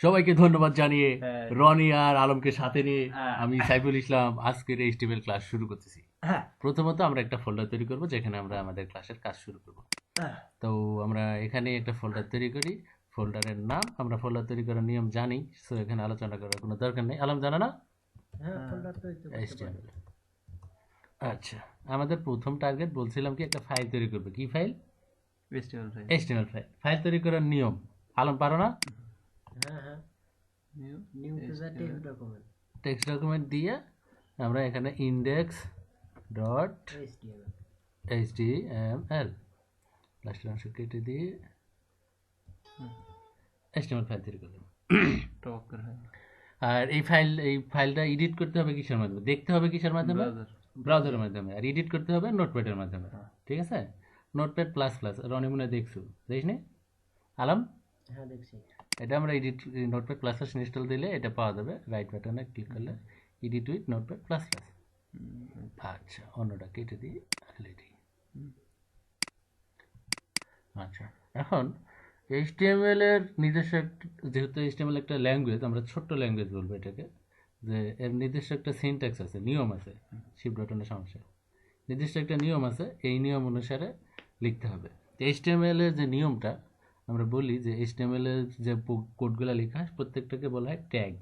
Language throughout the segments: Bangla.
সবাইকে ধন্যবাদ জানিয়ে হ্যাঁ। রনি আর আলমকে সাথে নিয়ে হ্যাঁ। আমি সাইফুল ইসলাম আজকের এই স্টিমেল ক্লাস শুরু করতেছি। হ্যাঁ। প্রথমত আমরা একটা ফোল্ডার তৈরি করব যেখানে আমরা আমাদের ক্লাসের কাজ শুরু করব। হ্যাঁ। তো আমরা এখানে একটা ফোল্ডার তৈরি করি। ফোল্ডারের নাম আমরা ফোল্ডার তৈরি করার নিয়ম জানি সো এখানে আলোচনা করার কোনো দরকার নেই। আলম জানা না? আচ্ছা আমাদের প্রথম টার্গেট বলছিলাম কি একটা ফাইল তৈরি করবে। কি ফাইল? ফাইল ফাইল ফাইল তৈরি করার নিয়ম। আলম পারো না? হ্যাঁ হ্যাঁ। New text document text document দিয়ে আমরা এখানে index dot H T M L লাস্টের অংশ কেটে দিয়ে HTML ফাইল তৈরি করলাম হয়। আর এই ফাইল এই ফাইলটা এডিট করতে হবে কিসের মাধ্যমে? দেখতে হবে কিসের মাধ্যমে? ব্রাউজার ব্রাউজারের মাধ্যমে। আর এডিট করতে হবে নোটপ্যাডের মাধ্যমে। ঠিক আছে? নোটপ্যাড প্লাস প্লাস রনি মনে হয় দেখছ। দেখিস নি? আলম? হ্যাঁ দেখছি। এটা আমরা edit notepad plus plus install দিলে এটা পাওয়া যাবে। রাইট বাটনে ক্লিক করলে edit with notepad plus plus আচ্ছা অন্যটা কেটে দিই রেডি আচ্ছা এখন এইচটিএমএল এর নিজস্ব একটা- যেহেতু এইচটিএমএল একটা ল্যাঙ্গুয়েজ আমরা ছোট্ট ল্যাঙ্গুয়েজ বলব এটাকে যে এর নিজস্ব একটা সিনট্যাক্স আছে নিয়ম আছে শিপ ডটনের সমস্যা। নির্দিষ্ট একটা নিয়ম আছে এই নিয়ম অনুসারে লিখতে হবে। এইচটিএমএল এর যে নিয়মটা আমরা বলি যে এইচটিএমএল এর যে কোডগুলো লেখা হয় প্রত্যেকটাকে বলা হয় ট্যাগ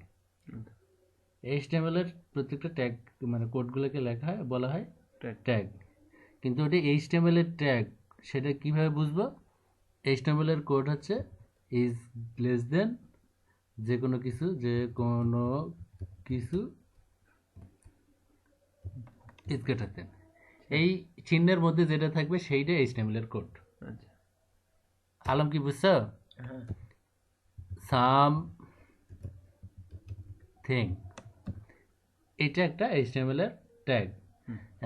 এইচটিএমএল এর প্রত্যেকটা ট্যাগ মানে কোডগুলোকে লেখা হয় বলা হয় ট্যাগ ট্যাগ কিন্তু ওটা এইচটিএমএল এর ট্যাগ সেটা কীভাবে বুঝব? এইচটিএমএল এর কোড হচ্ছে ইজ লেস দেন যে কোনো কিছু যে কোনো কিছু ইজ গ্রেটার দেন এই চিহ্নের মধ্যে যেটা থাকবে সেইটা এইচটিএমএল এর কোড আচ্ছা। আলম কি বুঝছ সাম থিং এটা একটা এইচটিএমএল এর ট্যাগ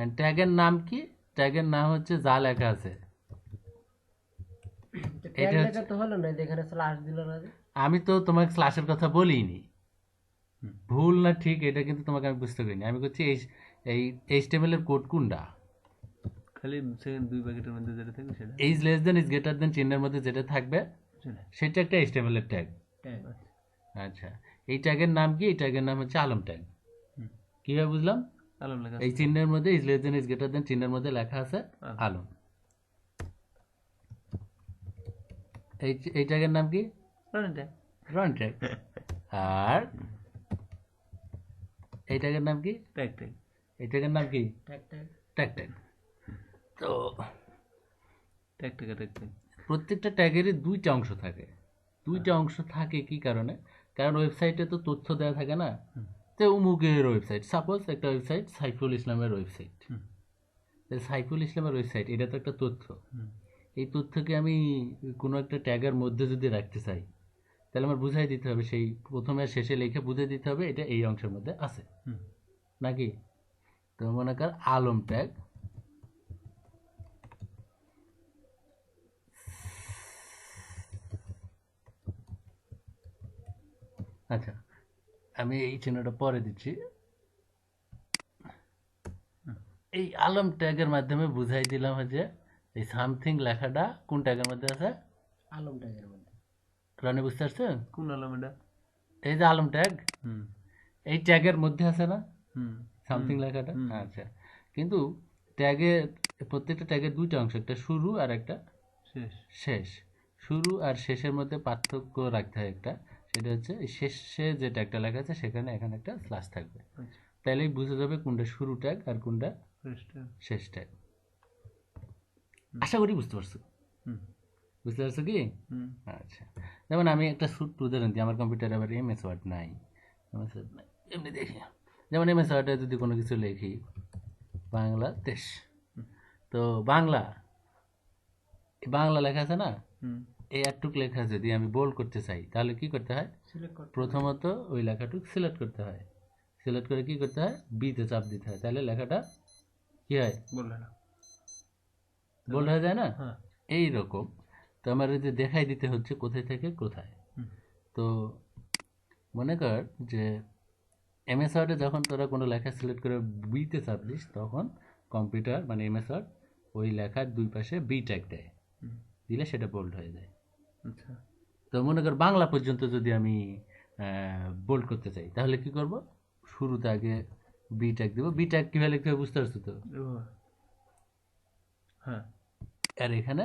এন্ড ট্যাগের নাম কি? ট্যাগের নাম হচ্ছে যা লেখা আছে। এটা লেখা তো হলো না এখানে স্ল্যাশ দিল না আমি তো তোমাকে ক্লাসের কথা বলিনি। ভুল না ঠিক এটা কিন্তু তোমাকে আমি বুঝতে পারিনি। আমি করছি এই এই এইচটিএমএল এর কোড কোনটা? খালি সেকেন্ড দুই প্যাকেটের মধ্যে যেটা থাকবে সেটা। Is less than is greater than চিহ্নের মধ্যে যেটা থাকবে সেটা একটা এর ট্যাগ আচ্ছা। এই ট্যাগের নাম কি? এই ট্যাগের নাম হচ্ছে আলম ট্যাগ। কীভাবে বুঝলাম? আলম লেখা এই চিহ্নের মধ্যে is less than is greater than চিহ্নের মধ্যে লেখা আছে আলম। আলম। এই এই ট্যাগের নাম কি? রানিং ট্যাগ রন ট্যাগ আর এই ট্যাগের নাম কি? ট্যাগ ট্যাগ এই ট্যাগের নাম কি? ট্যাগ ট্যাগ ট্যাগ ট্যাগ তো প্রত্যেকটা ট্যাগেরই দুইটা অংশ থাকে। দুইটা অংশ থাকে কি কারণে? কারণ ওয়েবসাইটে তো তথ্য দেওয়া থাকে না। তো উমুকের ওয়েবসাইট সাপোজ একটা ওয়েবসাইট সাইফুল ইসলামের ওয়েবসাইট। সাইফুল ইসলামের ওয়েবসাইট এটা তো একটা তথ্য। এই তথ্যকে আমি কোনো একটা ট্যাগের মধ্যে যদি রাখতে চাই তাহলে আমার বুঝাই দিতে হবে। সেই প্রথমে শেষে লিখে বুঝে দিতে হবে এটা এই অংশের মধ্যে আছে। হুম। নাকি? তো মনে কর আলম ট্যাগ আচ্ছা আমি এই চিহ্নটা পরে দিচ্ছি। এই আলম ট্যাগের মাধ্যমে বুঝাই দিলাম যে এই সামথিং লেখাটা কোন ট্যাগের মধ্যে আছে? আলম ট্যাগের মধ্যে। রনি বুঝতে পারছেন? কোন আলম এটা? এই যে আলম ট্যাগ হুম। এই ট্যাগের মধ্যে আছে না? হুম। সামথিং লেখাটা। আচ্ছা। কিন্তু ট্যাগের প্রত্যেকটা ট্যাগের দুইটা অংশ একটা শুরু আর একটা শেষ। শেষ। শুরু আর শেষের মধ্যে পার্থক্য রাখতে হয় একটা। সেটা হচ্ছে শেষে যে ট্যাগটা লেখা আছে সেখানে এখানে একটা স্ল্যাশ থাকবে। আচ্ছা। তাহলেই বুঝে যাবে কোনটা শুরু ট্যাগ আর কোনটা শেষ ট্যাগ আশা করি বুঝতে পারছ। হুম। বুঝতে পারছ কি? আচ্ছা। যেমন আমি একটা উদাহরণ দিই আমার কম্পিউটারে আবার এম এস ওয়ার্ড নাই। এম এস ওয়ার্ড নাই। এমনি দেখি। যেমন এম এস ওয়ার্ডে যদি কোনো কিছু লিখি বাংলাদেশ। তো বাংলা বাংলা লেখা আছে না? হুম। এই একটুক লেখা যদি আমি বোল্ড করতে চাই তাহলে কি করতে হয়? সিলেক্ট প্রথমত ওই লেখাটুক সিলেক্ট করতে হয়। সিলেক্ট করে কি করতে হয়? বিতে চাপ দিতে হয়। তাহলে লেখাটা কি হয়? বোল্ড হয়ে যায় না? হ্যাঁ। এই রকম। তো আমার যে দেখাই দিতে হচ্ছে কোথায় থেকে কোথায়। তো মনে কর যে এমএস ওয়ার্ডে যখন তোরা কোনো লেখা সিলেক্ট করে বিতে চাপ দিস তখন কম্পিউটার মানে এমএস ওয়ার্ড ওই লেখার দুই পাশে বি ট্যাগ দেয়। দিলে সেটা বোল্ড হয়ে যায়। তো মনে কর বাংলা পর্যন্ত যদি আমি বোল্ড করতে চাই তাহলে কি করব? শুরুতে আগে বি ট্যাগ দেবো। বি ট্যাগ কীভাবে লিখতে হবে বুঝতে পারছ তো? হ্যাঁ। আর এখানে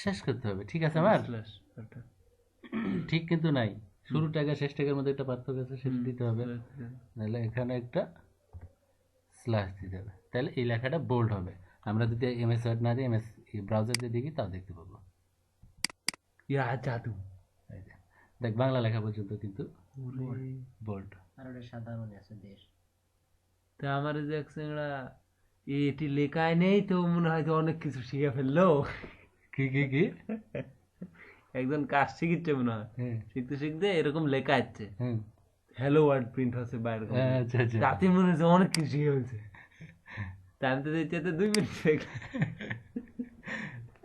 শেষ করতে হবে। ঠিক আছে আমার? ঠিক কিন্তু নাই। শুরু আর শেষ ট্যাগের মধ্যে একটা পার্থক্য আছে সেটা দিতে হবে। নাহলে এখানে একটা স্ল্যাশ দিতে হবে। তাহলে এই লেখাটা বোল্ড হবে। আমরা যদি এমএস ওয়ার্ড না দিই এমএস ব্রাউজার দিয়ে দেখি তাও দেখতে পাবো। ইয়া জাদু। দেখ বাংলা লেখা পর্যন্ত কিন্তু বোল্ড আর ওটা সাদা মনে আছে দেশ। তা আমার যে এক চেংড়া এটি লেখায় নেই তো মনে হয় যে অনেক কিছু শিখে ফেলল। কি কি কি? একজন কাজ শিখিচ্ছে মনে হয়। হ্যাঁ। শিখতে শিখতে এরকম লেখা আছে হুম হ্যালো ওয়ার্ড প্রিন্ট হচ্ছে বাইরে হ্যাঁ, আচ্ছা আচ্ছা। রাতে মনে হচ্ছে অনেক কিছু শিখে ফেলছে। তা আমি তো দুই মিনিট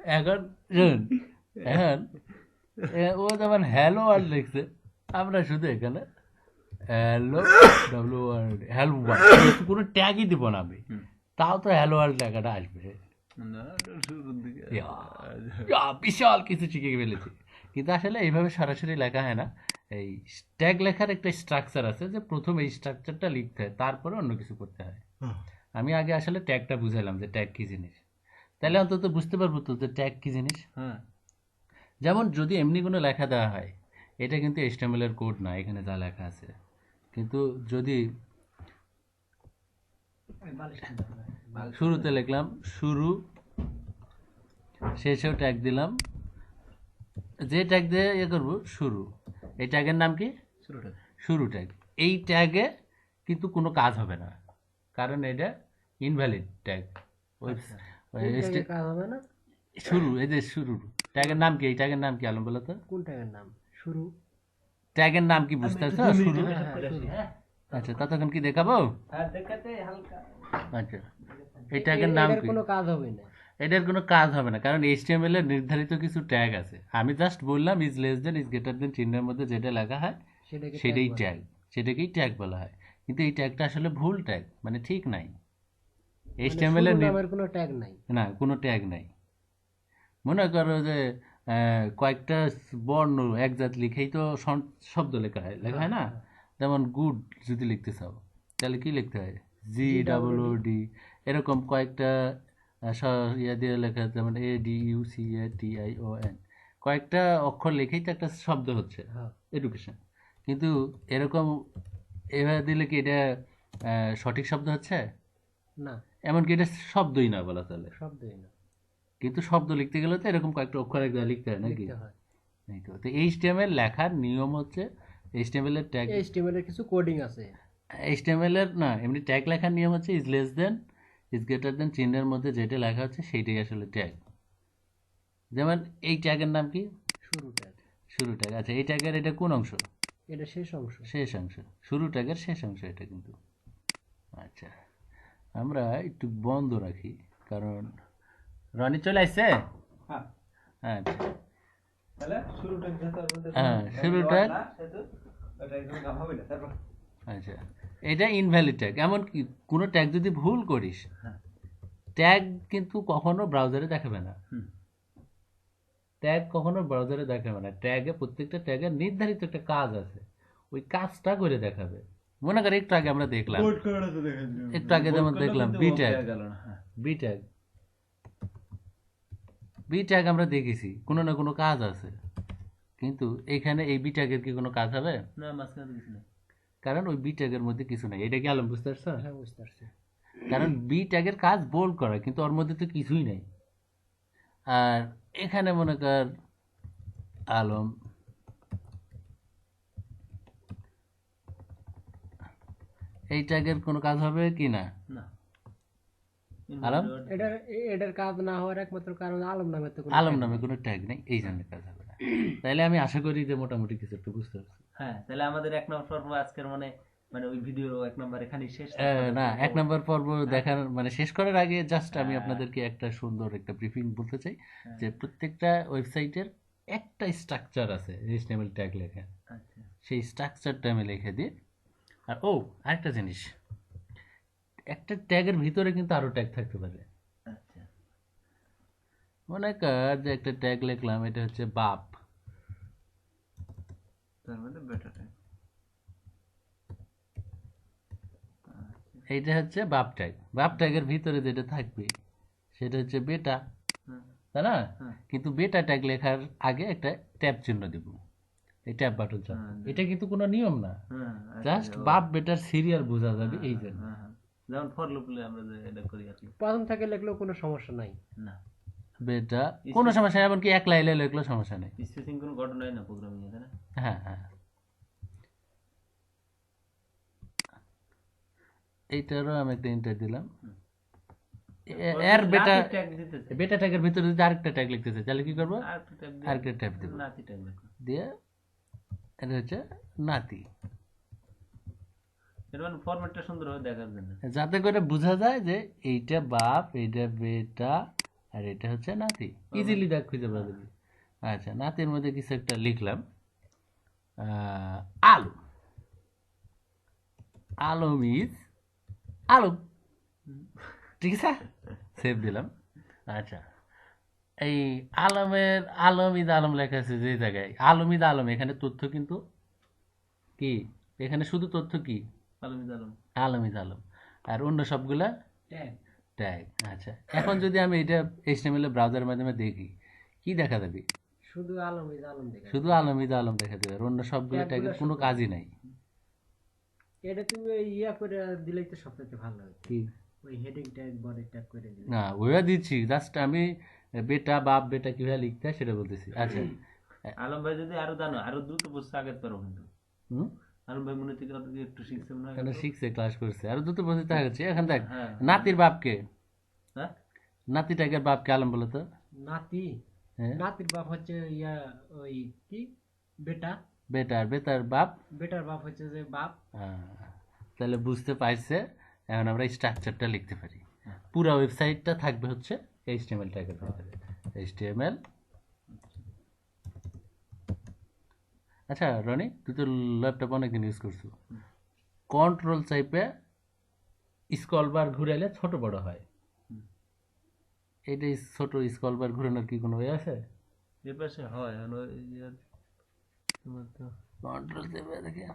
এখন এখন ও যেমন হ্যালো ওয়ার্ড লিখছে আমরা শুধু এখানে hello W world hello world কোনো ট্যাগই দিব না আমি। তাও তো হ্যালো ওয়ার্ড লেখাটা আসবে। বিশাল কিছু শিখে ফেলেছি। কিন্তু আসলে এইভাবে সরাসরি লেখা হয় না। এই ট্যাগ লেখার একটা স্ট্রাকচার আছে যে প্রথমে এই স্ট্রাকচারটা লিখতে হয় তারপরে অন্য কিছু করতে হয়। আমি আগে আসলে ট্যাগটা বুঝাইলাম যে ট্যাগ কী জিনিস। তাহলে অন্তত বুঝতে পারব তো যে ট্যাগ কী জিনিস। হ্যাঁ। যেমন যদি এমনি কোনো লেখা দেওয়া হয় এটা কিন্তু এর কোড না এখানে যা লেখা আছে। কিন্তু যদি শুরুতে লিখলাম শুরু শেষেও ট্যাগ দিলাম। যে ট্যাগ দিয়ে ইয়ে করব শুরু এই ট্যাগের নাম কি? শুরু ট্যাগ এই ট্যাগে কিন্তু কোনো কাজ হবে না কারণ এটা ইনভ্যালিড ট্যাগ কাজ হবে না? শুরু এই যে শুরু। ট্যাগের নাম কি? এই ট্যাগের নাম কি আলম বলো তো। কোন ট্যাগের নাম? শুরু। ট্যাগের নাম কি বুঝতে পারছ? শুরু। আচ্ছা ততক্ষণ কি দেখাবো? আচ্ছা। এই ট্যাগের নাম কি? কোনো কাজ হবে না। এটার কোনো কাজ হবে না কারণ এইচটিএমএল এর নির্ধারিত কিছু ট্যাগ আছে। আমি জাস্ট বললাম is less than is greater than চিহ্নের মধ্যে যেটা লেখা হয় সেটাই ট্যাগ সেটাকেই ট্যাগ বলা হয়। কিন্তু এই ট্যাগটা আসলে ভুল ট্যাগ মানে ঠিক নাই। এইচটিএমএল এর শুরু নি- নামের কোনো ট্যাগ নাই। না কোনো ট্যাগ নাই। মনে করো যে কয়েকটা বর্ণ একজাত লিখেই তো শব্দ লেখা হয় লেখা হয় না? যেমন গুড যদি লিখতে চাও তাহলে কি লিখতে হয়? জি ডাবল ও ডি এরকম কয়েকটা ইয়া দিয়ে লেখা যেমন A D U C A T I O N কয়েকটা অক্ষর লিখেই তো একটা শব্দ হচ্ছে হ্যাঁ। এডুকেশন কিন্তু এরকম এভাবে দিলে কি এটা সঠিক শব্দ হচ্ছে? না। এমনকি এটা শব্দই না বলা চলে শব্দই না। কিন্তু শব্দ লিখতে গেলে তো এরকম কয়েকটা অক্ষর একদম লিখতে হয় নাকি? তো এইচটিএমএল লেখার নিয়ম হচ্ছে এইচটিএমএল এর ট্যাগ HTML এর কিছু কোডিং আছে। এইচটিএমএল এর না এমনি ট্যাগ লেখার নিয়ম হচ্ছে is less than is greater than চিহ্নের মধ্যে যেটা লেখা হচ্ছে সেইটাই আসলে ট্যাগ যেমন এই ট্যাগের নাম কি? শুরু ট্যাগ শুরু ট্যাগ আচ্ছা এই ট্যাগের এটা কোন অংশ? এটা শেষ অংশ। শেষ অংশ। শুরু ট্যাগের শেষ অংশ এটা কিন্তু। আচ্ছা আমরা একটু বন্ধ রাখি কারণ রনি চলে আসছে আচ্ছা। হ্যাঁ শুরু ট্যাগ আচ্ছা। এটা ইনভ্যালিড ট্যাগ এমন কি? কোনো ট্যাগ যদি ভুল করিস ট্যাগ কিন্তু কখনো ব্রাউজারে দেখাবে না। ট্যাগ কখনো ব্রাউজারে দেখাবে না। ট্যাগে প্রত্যেকটা ট্যাগের নির্ধারিত একটা কাজ আছে। ওই কাজটা করে দেখাবে। মনে কর একটু আগে আমরা দেখলাম। একটু আগে যেমন দেখলাম বি ট্যাগ গেল না হ্যাঁ। বি ট্যাগ বি ট্যাগ আমরা দেখেছি কোনো না কোনো কাজ আছে। কিন্তু এখানে এই বি ট্যাগের কি কোনো কাজ হবে? না মাঝখানে কিছু নেই। কারণ ওই বি ট্যাগের মধ্যে কিছু নেই। এটা কি আলম বুঝতে পারছ? হ্যাঁ বুঝতে পারছি। কারণ বি ট্যাগের কাজ বোল্ড করা কিন্তু ওর মধ্যে তো কিছুই নেই। আর এখানে মনে কর আলম। এই ট্যাগের কোনো কাজ হবে কি না? না। আলম? এটার এটার কাজ না হওয়ার একমাত্র কারণ আলম নামের তো কোনো আলম নামে কোনো ট্যাগ নেই এই জন্য কাজ হবে না। তাইলে আমি আশা করি যে মোটামুটি কিছু একটু বুঝতে পারছি। হ্যাঁ তাহলে আমাদের এক নম্বর পর্ব আজকের মানে মানে ওই ভিডিও এক নম্বর এখানেই শেষ না এক নম্বর পর্ব দেখার মানে শেষ করার আগে জাস্ট আমি আপনাদেরকে একটা সুন্দর একটা ব্রিফিং বলতে চাই যে প্রত্যেকটা ওয়েবসাইটের একটা স্ট্রাকচার আছে রিজনেবল ট্যাগ লেখা। আচ্ছা। সেই স্ট্রাকচারটা আমি লিখে দিই। আর ও আরেকটা জিনিস। একটা ট্যাগের ভিতরে কিন্তু আরও ট্যাগ থাকতে পারে। আচ্ছা। মনে কর যে একটা ট্যাগ লিখলাম এটা হচ্ছে বাপ। তার বেটা ট্যাগ এইটা হচ্ছে বাপ ট্যাগ বাপ ট্যাগের ভিতরে যেটা থাকবে সেটা হচ্ছে বেটা তাই না। কিন্তু বেটা ট্যাগ লেখার আগে একটা ট্যাব চিহ্ন দিব এই ট্যাব বাটন চাপ এটা কিন্তু কোনো নিয়ম না। হ্যাঁ আচ্ছা, জাস্ট বাপ বেটার সিরিয়াল বোঝা যাবে এই জন্য। যেমন ফর লুপলে আমরা যে এটা করি আর কি। প্রথম থেকে লিখলেও কোনো সমস্যা নাই। না। বেটা কোনো সমস্যা নেই এমনকি এক লাইলে লিখলেও সমস্যা নেই। স্পেসিং কোনো ঘটনাই না প্রোগ্রামিং এ না? হ্যাঁ হ্যাঁ। এইটারও আমি একটা ইন্টার দিলাম। এর বেটা ট্যাগ বেটা ট্যাগের ভিতরে যদি আরেকটা ট্যাগ লিখতেছে তাহলে কি করব? আর ট্যাগ আরেকটা দিব। নাতি ট্যাগ দেখো দিয়ে এটা হচ্ছে নাতি। ফরম্যাটটা সুন্দর হবে দেখার জন্য। যাতে করে বোঝা যায় যে এইটা বাপ এইটা বেটা আর এটা হচ্ছে নাতি। ইজিলি দেখ খুঁজে পাওয়া যাবে। আচ্ছা নাতির মধ্যে কিছু একটা লিখলাম। আলু। আলম ইজ আলম ঠিক আছে? সেভ দিলাম। আচ্ছা এই আলমের আলম ইদ আলম লেখা আছে যে জায়গায়। আলম ইদ আলম। এখানে তথ্য কিন্তু কি? এখানে শুধু তথ্য কি? আলমি আলম আর অন্য সবগুলা? ট্যাগ। আচ্ছা। এখন যদি আমি এটা এইচটিএমএল ব্রাউজারের মাধ্যমে দেখি কি দেখা যাবে? শুধু আলম ইজ আলম দেখে শুধু আলম ইজ আলম দেখা দেবে আর অন্য সবগুলো ট্যাগের কোনো কাজই নাই। এটা তুমি ওই ইয়া করে দিলেই তো সবথেকে ভালো হয়। কি? ওই হেডিং ট্যাগ বডি ট্যাগ করে দিলে। না ওইটা দিচ্ছি। জাস্ট আমি বেটা বাপ বেটা কীভাবে লিখতে হয় সেটা বলতেছি। আচ্ছা। আলম ভাই যদি আরও জানো আরও দ্রুত বুঝতে আগের পারো কিন্তু ভাই মনে থেকে একটু শিখছে মনে হয় কেন শিখছে ক্লাস করছে? আর দুটো বছর এখন দেখ হ্যাঁ। নাতির বাপকে। হ্যাঁ? বাপকে আলম বলো তো। নাতি? হ্যাঁ। নাতির বাপ হচ্ছে ইয়া ওই কি? বেটা। বেটা আর বেটার বাপ। বেটার বাপ হচ্ছে যে বাপ। তাহলে বুঝতে পারছে এখন আমরা স্ট্রাকচারটা লিখতে পারি। পুরো ওয়েবসাইটটা থাকবে হচ্ছে এইচটিএমএল ট্যাগের ভিতরে। এইচটিএমএল আচ্ছা রনি তুই তো ল্যাপটপ অনেকদিন ইউজ করছ। কন্ট্রোল চাইপে স্কল বার ঘুরাইলে ছোট বড় হয়। এইটা ছোট স্কল বার ঘুরানোর কি কোনো ওয়ে আছে? এর পাশে হয় তোমার তো কন্ট্রোল চেপে দেখে।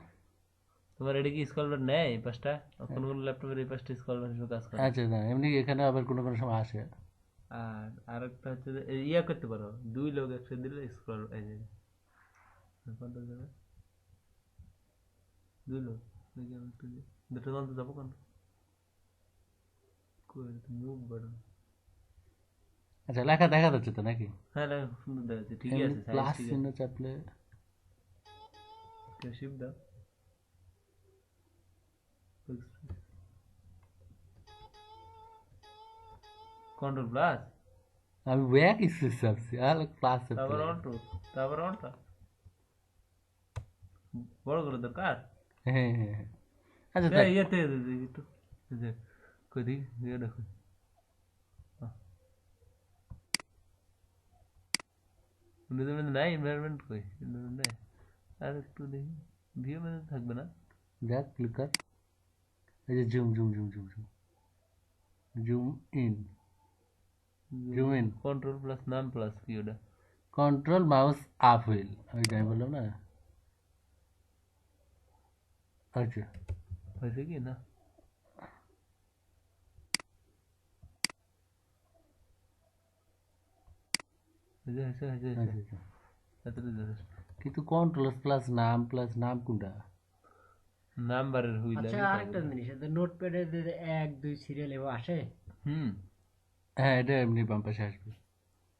তোমার এটা কি স্কলবার নেয় এই পাশটা? কোন কোন ল্যাপটপের এই পাশটা স্কলবার হিসেবে কাজ করে। আচ্ছা না এমনি এখানে আবার কোনো কোনো সময় আসে। আর আরেকটা হচ্ছে ইয়া করতে পারো দুই লোক একসাথে দিলে স্কল এই যে কোনটা যাবে দুই লোক দেখি আমি একটু দিই। দুটো যন্ত্র যাব কোন মুভ বাটন আচ্ছা লেখা দেখা যাচ্ছে তো নাকি হ্যাঁ না সুন্দর দেখাচ্ছে ঠিকই আছে প্লাস সাইজ ঠিক চিহ্ন চাপলে আছে শিপ দাও কন্ট্রোল প্লাস আমি ব্যাক স্পেস চাপছি আর প্লাস তারপর অন্টু তারপর অনটা বড় করে দরকার হ্যাঁ হ্যাঁ হ্যাঁ। আচ্ছা এই দেখ, ইয়েতে দেখি একটু এই যে কই দেখি ইয়ে দেখো এনভায়রনমেন্ট নাই এনভায়রনমেন্ট কই এনভায়রনমেন্ট নাই আর একটু দেখি ভিউ মানে থাকবে না দেখ ক্লিক কর এই যে zoom zoom zoom zoom zoom zoom in zoom in control plus নাম প্লাস কি ওটা কন্ট্রোল মাউস আপ হুইল ওই যে আমি বললাম না আচ্ছা হয়েছে কি না হয়েছে হয়েছে হয়েছে আচ্ছা, হয়েছে আচ্ছা। এতটুকু যথেষ্ট কিন্তু কন্ট্রোল প্লাস নাম প্লাস নাম কোনটা নাম্বারের হুইল আচ্ছা আরেকটা জিনিস নোট প্যাডে এক দুই সিরিয়াল এবার আসে হুম হ্যাঁ এটা এমনি বাম পাশে আসবে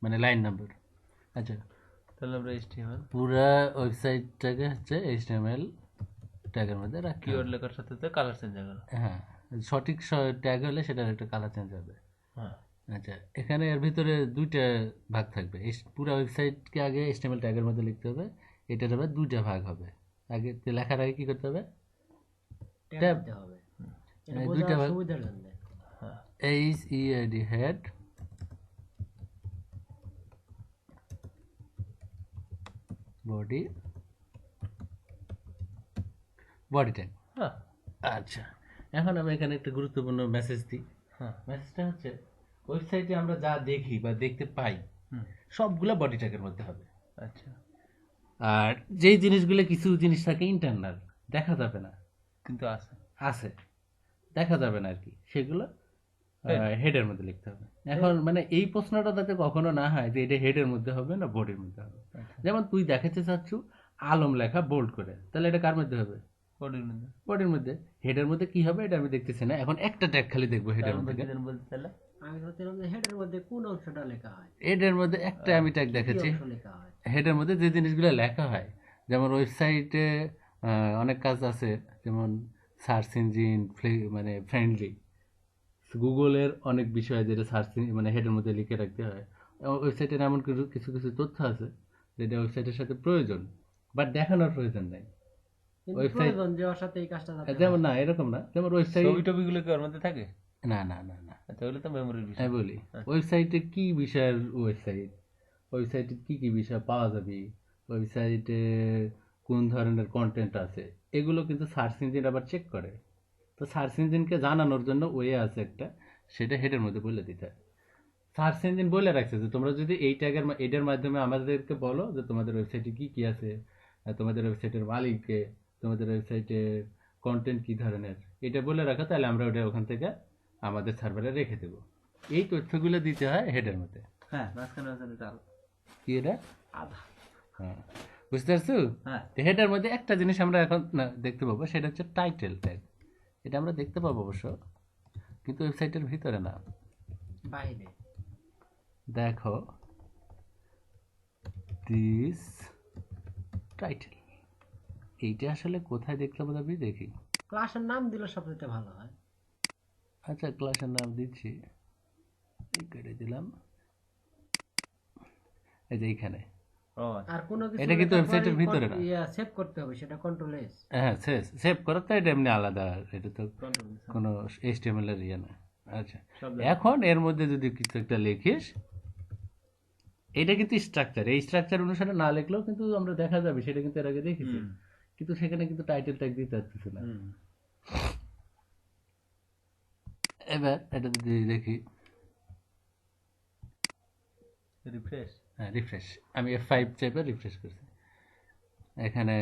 মানে লাইন নাম্বার আচ্ছা তাহলে আমরা এইচটিএমএল পুরা ওয়েবসাইটটাকে হচ্ছে এইচটিএমএল ট্যাগের মধ্যে রাখি। কিওয়ার্ড লেখার সাথে সাথে কালার চেঞ্জ হয়ে গেল। হ্যাঁ সঠিক ট্যাগ হলে সেটার একটা কালার চেঞ্জ হবে। হ্যাঁ। আচ্ছা এখানে এর ভিতরে দুইটা ভাগ থাকবে। পুরো ওয়েবসাইটকে আগে এস্টিমেল ট্যাগের মধ্যে লিখতে হবে। এটার আবার দুইটা ভাগ হবে। আগে তো লেখার আগে কি করতে হবে? ট্যাব। হবে। দুইটা ভাগ- সুবিধার জন্য। হ্যাঁ। H E D head body body tag হ্যাঁ। আচ্ছা। এখন আমি এখানে একটা গুরুত্বপূর্ণ মেসেজ দিই। হ্যাঁ মেসেজটা হচ্ছে ওয়েবসাইটে আমরা যা দেখি বা দেখতে পাই সবগুলো বডি ট্যাগের মধ্যে হবে। আচ্ছা। আর যেই জিনিসগুলো কিছু জিনিস থাকে ইন্টারনাল দেখা যাবে না। কিন্তু আছে। আছে। দেখা যাবে না আর কি। সেগুলো হেডের মধ্যে লিখতে হবে। এখন মানে এই প্রশ্নটা যাতে কখনো না হয় যে এটা হেডের মধ্যে হবে না বোর্ডের মধ্যে হবে। যেমন তুই দেখাতে চাচ্ছ আলম লেখা বোল্ড করে। তাহলে এটা কার মধ্যে হবে? বডির মধ্যে। বোর্ডের মধ্যে। হেডের মধ্যে কি হবে এটা আমি দেখতেছি না। এখন একটা ট্যাগ খালি দেখব হেডের মধ্যে। বলতে তাহলে? আমি ভাবছিলাম যে হেডের মধ্যে কোন অংশটা লেখা হয়? হেডের মধ্যে একটা আমি ট্যাগ হয়? হেডের মধ্যে যে জিনিসগুলো লেখা হয় যেমন ওয়েবসাইটে অনেক কাজ আছে যেমন সার্চ ইঞ্জিন মানে ফ্রেন্ডলি গুগলের অনেক বিষয় যেটা সার্চ মানে হেডের মধ্যে লিখে রাখতে হয়। ওয়েবসাইটের এমন কিছু কিছু কিছু তথ্য আছে যেটা ওয়েবসাইটের সাথে প্রয়োজন বাট দেখানোর প্রয়োজন নাই। কিন্তু Website- যে ওর সাথে এই কাজটা যেমন না এরকম না। যেমন ওয়েবসাইট ছবি টবিগুলো কি ওর মধ্যে থাকে? না না না না। আচ্ছা তো মেমোরির বিষয়। আমি বলি। ওয়েবসাইটে কি বিষয়ের ওয়েবসাইট? ওয়েবসাইটে কি কি বিষয় পাওয়া যাবে? ওয়েবসাইটে কোন ধরনের কন্টেন্ট আছে? এগুলো কিন্তু সার্চ ইঞ্জিন আবার চেক করে। তো সার্চ ইঞ্জিনকে জানানোর জন্য ওয়ে আছে একটা সেটা হেডের মধ্যে বলে দিতে হয়। সার্চ ইঞ্জিন বলে রাখছে যে তোমরা যদি এই ট্যাগের এটার মাধ্যমে আমাদেরকে বলো যে তোমাদের ওয়েবসাইটে কি কি আছে? আর তোমাদের ওয়েবসাইটের মালিককে তোমাদের ওয়েবসাইটে কন্টেন্ট কি ধরনের? এটা বলে রাখো তাহলে আমরা ওটা ওখান থেকে আমাদের সার্ভারে রেখে দেবো। এই তথ্যগুলো দিতে হয় হেডের মধ্যে হ্যাঁ কি এটা? আধা। হ্যাঁ। বুঝতে পারছ? হ্যাঁ। হেডের মধ্যে একটা জিনিস আমরা এখন দেখতে পাবো সেটা হচ্ছে টাইটেল ট্যাগ এটা আমরা দেখতে পাবো অবশ্য কিন্তু ওয়েবসাইটের ভিতরে না। বাইরে। দেখো। দিস টাইটেল এইটা আসলে কোথায় দেখতে পাবো আমি দেখি। ক্লাসের নাম দিলে সবচেয়ে ভালো হয়। আচ্ছা ক্লাসের নাম দিচ্ছি। এই কেটে দিলাম। এই যে এইখানে। আচ্ছা। আর কোনো কিছু এটা কিন্তু ওয়েবসাইটের ভিতরে না। ইয়া সেভ করতে হবে সেটা কন্ট্রোল এস হ্যাঁ সেভ সেভ করো তো এটা এমনি আলাদা এটা তো Control কোনো এইচটিএমএল এর ইয়ে না। আচ্ছা এখন এর মধ্যে যদি কিছু একটা লিখিস এটা কিন্তু স্ট্রাকচার এই স্ট্রাকচার অনুসারে না লিখলেও কিন্তু আমরা দেখা যাবে সেটা কিন্তু এর আগে দেখেছি। কিন্তু সেখানে কিন্তু টাইটেল ট্যাগ দিতে পারতেছে না। এবার এটা যদি দেখি। রিফ্রেশ হ্যাঁ রিফ্রেশ আমি এফ ফাইভ চেপে রিফ্রেশ করছি। এখানে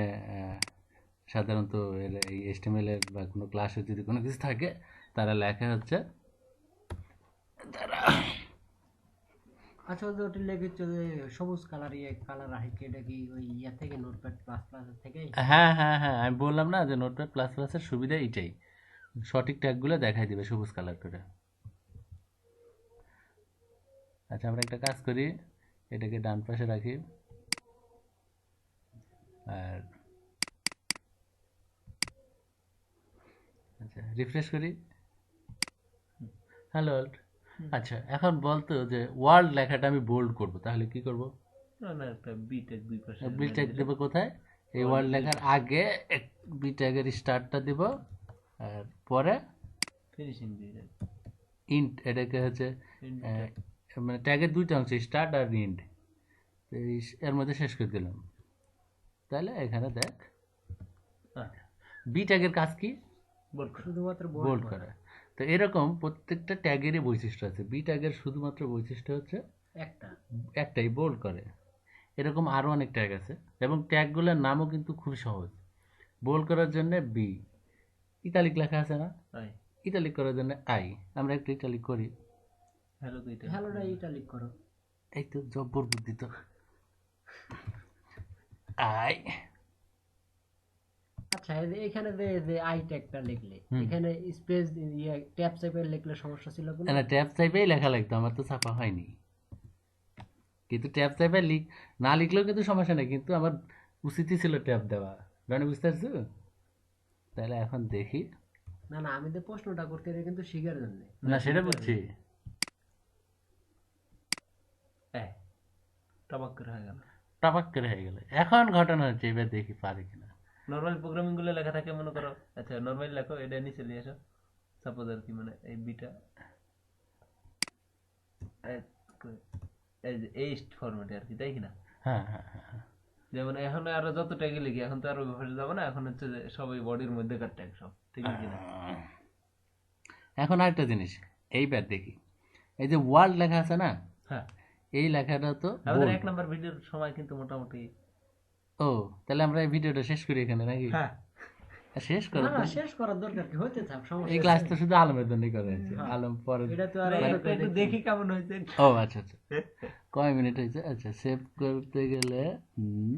সাধারণত এর এই এস্টিমেল বা কোনো ক্লাসে যদি কোনো কিছু থাকে তারা লেখা হচ্ছে আচ্ছা ওটা লেগেছে যে সবুজ কালার ইয়ে কালার কি, এটা কি ওই ইয়া থেকে নোটপ্যাড প্লাস প্লাস থেকে হ্যাঁ হ্যাঁ হ্যাঁ আমি বললাম না যে নোটপ্যাড প্লাস প্লাসের সুবিধা এইটাই। সঠিক ট্যাগগুলো দেখাই দিবে সবুজ কালার করে। আচ্ছা আমরা একটা কাজ করি, এটাকে ডান পাশে রাখি। আর আচ্ছা রিফ্রেশ করি। হ্যালো আচ্ছা এখন বলতো যে ওয়ার্ল্ড লেখাটা আমি বোল্ড করব তাহলে কি করব? না না একটা বিটেক দুই পাশে বি ট্যাগ দেবো কোথায়? এই ওয়ার্ল্ড লেখার আগে বি ট্যাগের স্টার্টটা দিব আর পরে ফিনিশিং দিয়ে ইন্ট এটাকে হচ্ছে মানে ট্যাগের দুইটা অংশ স্টার্ট আর ইন্ট এর মধ্যে শেষ করে দিলাম। তাহলে এখানে দেখ। হ্যাঁ বি ট্যাগের কাজ কি? বল শুধুমাত্র বোল্ড করা। তো এরকম প্রত্যেকটা ট্যাগেরই বৈশিষ্ট্য আছে। বি ট্যাগের শুধুমাত্র বৈশিষ্ট্য হচ্ছে একটা। একটাই বোল্ড করে। এরকম আরও অনেক ট্যাগ আছে এবং ট্যাগগুলোর নামও কিন্তু খুব সহজ। বোল্ড করার জন্য বি ইতালিক লেখা আছে না? তাই। ইটালিক করার জন্য আই আমরা একটু ইটালিক করি। হ্যালো হ্যালোটা ইটালিক করো। এই তো জব্বর বুদ্ধি তো। আই আচ্ছা এখানে যে যে আই ট্যাগটা লিখলে এখানে স্পেস ইয়ে ট্যাপ চেপে লিখলে সমস্যা ছিল কোনো? না ট্যাব চাইপেই লেখা লাগতো আমার তো ছাপা হয়নি। কিন্তু ট্যাব চাইপে লিখ না লিখলেও কিন্তু সমস্যা নেই কিন্তু আমার উচিতই ছিল ট্যাব দেওয়া। মানে বুঝতে পারছ? তাহলে এখন দেখি। না না আমি তো প্রশ্নটা করতে এর কিন্তু শিখার জন্য। না সেটা বুঝছি। হ্যাঁ টবাক করে হয়ে গেল। টাপাক করে হয়ে গেল। এখন ঘটনা হচ্ছে এবার দেখি পারে কিনা। নর্মাল প্রোগ্রামিংগুলো লেখা থাকে মনে করো। আচ্ছা নর্মাল লেখো এটা নিচে নিয়ে আসো। সাপোজ আর কি মানে এই বিটা এই ফরম্যাটে আর কি তাই কি না হ্যাঁ হ্যাঁ হ্যাঁ হ্যাঁ। যেমন এখন আরও যত ট্যাগে লিখি এখন তো আরও ব্যাপারে যাব না এখন হচ্ছে যে সবাই বডির মধ্যে মধ্যেকার ট্যাগ সব ঠিক আছে কিনা? এখন আরেকটা জিনিস এই এইবার দেখি। এই যে ওয়ার্ল্ড লেখা আছে না হ্যাঁ। এই লেখাটা তো আমাদের এক নাম্বার ভিডিওর সময় কিন্তু মোটামুটি ও তাহলে আমরা এই ভিডিওটা শেষ করি এখানে নাকি? হ্যাঁ। শেষ করো না, শেষ করার দরকার কি? হইতে থাক সমস্যা এই ক্লাস তো শুধু আলমের জন্যই করা হয়েছে। আলম পরে এটা তো আর একটু দেখি। কেমন হয়েছে। ও আচ্ছা আচ্ছা। কয় মিনিট হয়েছে? আচ্ছা সেভ করতে গেলে হুম।